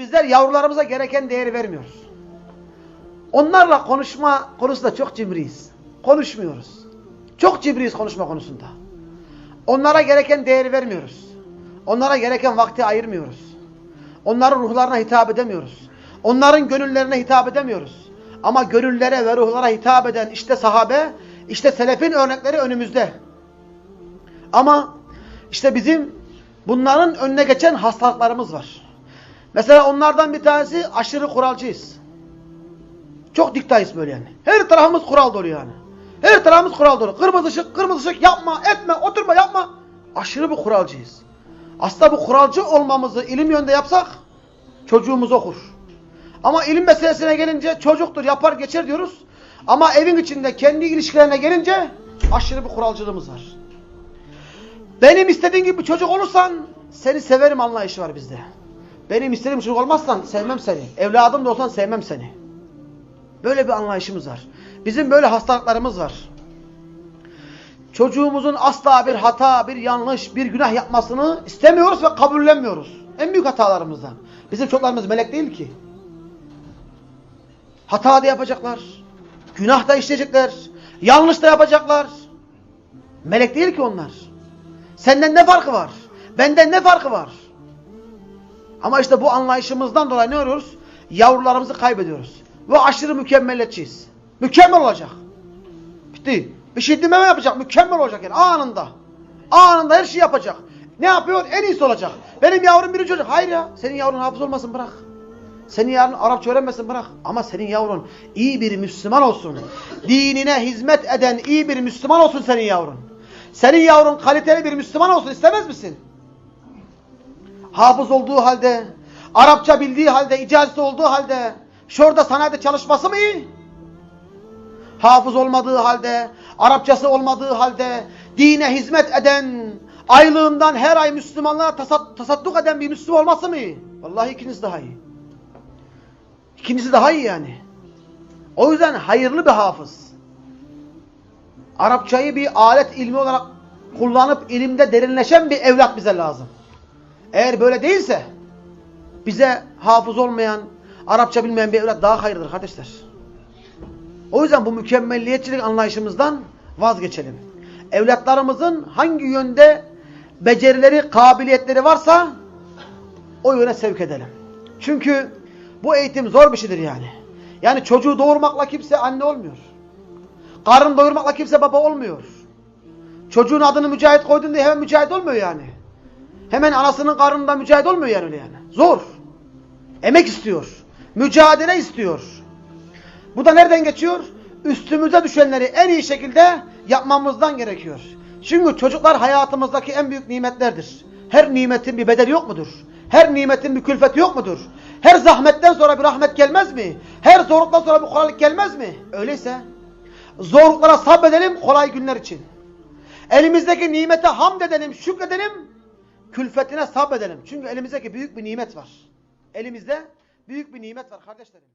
bizler yavrularımıza gereken değeri vermiyoruz. Onlarla konuşma konusunda çok cimriyiz. Konuşmuyoruz. Çok cibriyiz konuşma konusunda. Onlara gereken değeri vermiyoruz. Onlara gereken vakti ayırmıyoruz. Onların ruhlarına hitap edemiyoruz. Onların gönüllerine hitap edemiyoruz. Ama gönüllere ve ruhlara hitap eden işte sahabe, işte selefin örnekleri önümüzde. Ama işte bizim bunların önüne geçen hastalıklarımız var. Mesela onlardan bir tanesi aşırı kuralcıyız. Çok diktayız böyle yani. Her tarafımız kural dolu yani. Her tarafımız kural dolu. Kırmızı ışık, kırmızı ışık yapma, etme, oturma, yapma. Aşırı bir kuralcıyız. Aslında bu kuralcı olmamızı ilim yönde yapsak çocuğumuz okur. Ama ilim meselesine gelince çocuktur, yapar, geçer diyoruz. Ama evin içinde kendi ilişkilerine gelince aşırı bir kuralcılığımız var. Benim istediğim gibi çocuk olursan seni severim anlayışı var bizde. Benim istediğim çocuk olmazsan sevmem seni. Evladım da olsan sevmem seni. Böyle bir anlayışımız var. Bizim böyle hastalıklarımız var. Çocuğumuzun asla bir hata, bir yanlış, bir günah yapmasını istemiyoruz ve kabullenmiyoruz. En büyük hatalarımızdan. Bizim çocuklarımız melek değil ki. Hata da yapacaklar. Günah da işleyecekler. Yanlış da yapacaklar. Melek değil ki onlar. Senden ne farkı var? Benden ne farkı var? Ama işte bu anlayışımızdan dolayı ne oluyoruz? Yavrularımızı kaybediyoruz. Ve aşırı mükemmeliyetçiyiz. Mükemmel olacak. Bitti. Bir şey dememe yapacak. Mükemmel olacak yani anında. Anında her şeyi yapacak. Ne yapıyor? En iyisi olacak. Benim yavrum biri çocuk. Hayır ya. Senin yavrun hafız olmasın bırak. Senin yavrun Arapça öğrenmesin bırak. Ama senin yavrun iyi bir Müslüman olsun. Dinine hizmet eden iyi bir Müslüman olsun senin yavrun. Senin yavrun kaliteli bir Müslüman olsun istemez misin? Hafız olduğu halde, Arapça bildiği halde, icazeti olduğu halde, şurada sanayide çalışması mı iyi? Hafız olmadığı halde, Arapçası olmadığı halde, dine hizmet eden, aylığından her ay Müslümanlara tasat, tasadduk eden bir Müslüman olması mı iyi? Vallahi ikiniz daha iyi. İkincisi daha iyi yani. O yüzden hayırlı bir hafız. Arapçayı bir alet ilmi olarak kullanıp ilimde derinleşen bir evlat bize lazım. Eğer böyle değilse bize hafız olmayan, Arapça bilmeyen bir evlat daha hayırlıdır kardeşler. O yüzden bu mükemmelliyetçilik anlayışımızdan vazgeçelim. Evlatlarımızın hangi yönde becerileri, kabiliyetleri varsa o yöne sevk edelim. Çünkü bu eğitim zor bir şeydir yani. Yani çocuğu doğurmakla kimse anne olmuyor. Karın doyurmakla kimse baba olmuyor. Çocuğun adını mücahit koydun diye hemen mücahit olmuyor yani. Hemen anasının karnında mücahit olmuyor yani öyle yani. Zor. Emek istiyor. Mücadele istiyor. Bu da nereden geçiyor? Üstümüze düşenleri en iyi şekilde yapmamızdan gerekiyor. Çünkü çocuklar hayatımızdaki en büyük nimetlerdir. Her nimetin bir bedeli yok mudur? Her nimetin bir külfeti yok mudur? Her zahmetten sonra bir rahmet gelmez mi? Her zorluktan sonra bir kolaylık gelmez mi? Öyleyse zorluklara sabredelim kolay günler için. Elimizdeki nimete hamd edelim, şükredelim, külfetine sabredelim. Çünkü elimizdeki büyük bir nimet var. Elimizde büyük bir nimet var kardeşlerim.